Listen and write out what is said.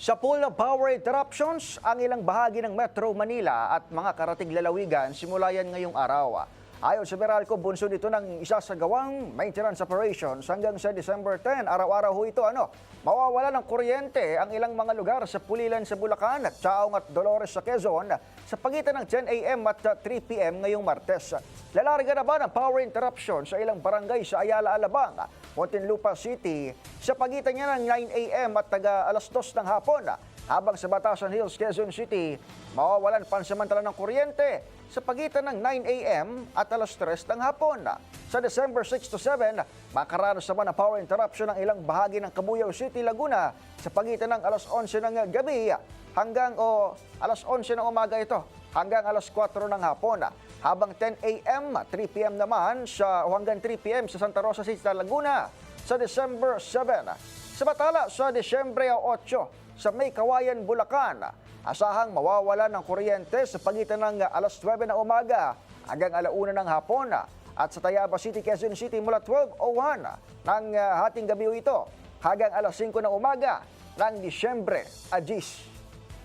Sa pool ng power interruptions, ang ilang bahagi ng Metro Manila at mga karatig lalawigan simula yan ngayong araw. Ayon sa Meralco, bunso nito ng isa sa gawang maintenance operations hanggang sa December 10. Araw-araw ho ito, ano, mawawala ng kuryente ang ilang mga lugar sa Pulilan sa Bulacan at Chaong at Dolores sa Quezon sa pagitan ng 10 a.m. at 3 p.m. ngayong Martes. Lalarga na ba ng power interruption sa ilang barangay sa Ayala, Alabang, Muntinlupa City sa pagitan niya ng 9 a.m. at taga alas 2 ng hapon habang sa Batasan Hills, Quezon City, mawawalan pansamantala ng kuryente sa pagitan ng 9 a.m. at alas 3 ng hapon. Sa December 6 to 7, makaranas naman ng power interruption ng ilang bahagi ng Cabuyao City, Laguna sa pagitan ng alas 11 ng gabi hanggang o alas 11 ng umaga ito hanggang alas 4 ng hapon. Habang 10 a.m., 3 p.m. naman sa o hanggang 3 p.m. sa Santa Rosa City, Laguna sa December 7. Sa Batala sa Disyembre 8 sa May Kawayan, Bulacan, asahang mawawala ng kuryente sa pagitan ng alas 9 ng umaga hanggang alauna ng hapon at sa Tayaba City, Quezon City mula 12.01 ng ah, hating gabi ito hanggang alas 5 ng umaga ng Disyembre 10.